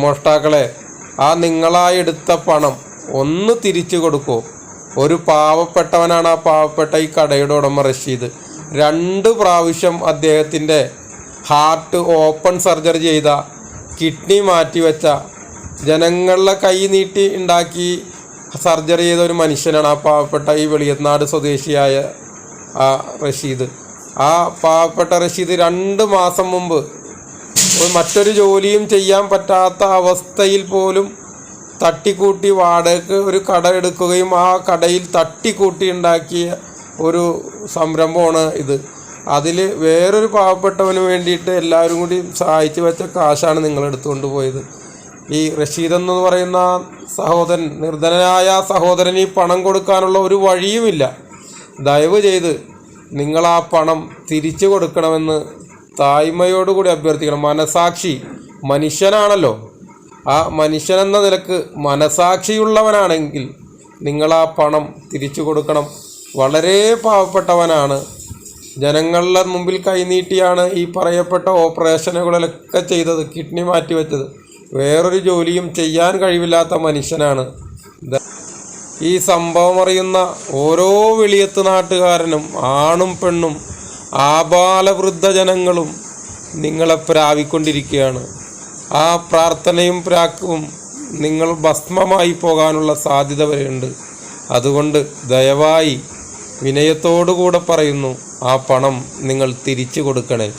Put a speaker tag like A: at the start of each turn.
A: മോഷ്ടാക്കളെ ആ നിങ്ങളായെടുത്ത പണം ഒന്ന് തിരിച്ചു കൊടുക്കൂ. ഒരു പാവപ്പെട്ടവനാണ് ആ പാവപ്പെട്ട ഈ കടയുടെ ഉടമ റഷീദ്. രണ്ട് പ്രാവശ്യം അദ്ദേഹത്തിന്റെ ഹാർട്ട് ഓപ്പൺ സർജറി ചെയ്ത കിഡ്നി മാറ്റിവെച്ച ജനങ്ങളുടെ കൈ നീട്ടി ഉണ്ടാക്കി സർജറി ചെയ്ത ഒരു മനുഷ്യനാണ് ആ പാവപ്പെട്ട ഈ വെളിയനാട് സ്വദേശിയായ ആ റഷീദ്. ആ പാവപ്പെട്ട റഷീദ് രണ്ട് മാസം മുമ്പ് മറ്റൊരു ജോലിയും ചെയ്യാൻ പറ്റാത്ത അവസ്ഥയിൽ പോലും തട്ടിക്കൂട്ടി വാടകയ്ക്ക് ഒരു കട എടുക്കുകയും ആ കടയിൽ തട്ടിക്കൂട്ടി ഉണ്ടാക്കിയ ഒരു സംരംഭമാണ് ഇത്. അതിൽ വേറൊരു പാവപ്പെട്ടവന് വേണ്ടിയിട്ട് എല്ലാവരും കൂടി സഹായിച്ചു വെച്ച കാശാണ് നിങ്ങൾ എടുത്തുകൊണ്ട് പോയത് ഈ റഷീദ് എന്ന് പറയുന്ന സഹോദരൻ നിർധനനായ സഹോദരൻ ഈ പണം കൊടുക്കാനുള്ള ഒരു വഴിയുമില്ല. ദയവ് ചെയ്ത് നിങ്ങൾ ആ പണം തിരിച്ചു കൊടുക്കണമെന്ന് തായ്മയോടുകൂടി അഭ്യർത്ഥിക്കണം. മനസാക്ഷി മനുഷ്യനാണല്ലോ. ആ മനുഷ്യനെന്ന നിലയ്ക്ക് മനസാക്ഷിയുള്ളവനാണെങ്കിൽ നിങ്ങൾ ആ പണം തിരിച്ചു കൊടുക്കണം. വളരെ പാവപ്പെട്ടവനാണ്. ജനങ്ങളുടെ മുമ്പിൽ കൈനീട്ടിയാണ് ഈ പറയപ്പെട്ട ഓപ്പറേഷനുകളിലൊക്കെ ചെയ്തത് കിഡ്നി മാറ്റിവെച്ചത്. വേറൊരു ജോലിയും ചെയ്യാൻ കഴിവില്ലാത്ത മനുഷ്യനാണ്. ഈ സംഭവം അറിയുന്ന ഓരോ വെളിയത്ത് നാട്ടുകാരനും ആണും പെണ്ണും ആബാലവൃദ്ധ ജനങ്ങളും നിങ്ങളെ പ്രാവിക്കൊണ്ടിരിക്കുകയാണ്. ആ പ്രാർത്ഥനയും പ്രാക്കും നിങ്ങൾ ഭസ്മമായി പോകാനുള്ള സാധ്യത വരെയുണ്ട്. അതുകൊണ്ട് ദയവായി വിനയത്തോടുകൂടെ പറയുന്നു ആ പണം നിങ്ങൾ തിരിച്ചു കൊടുക്കണേ.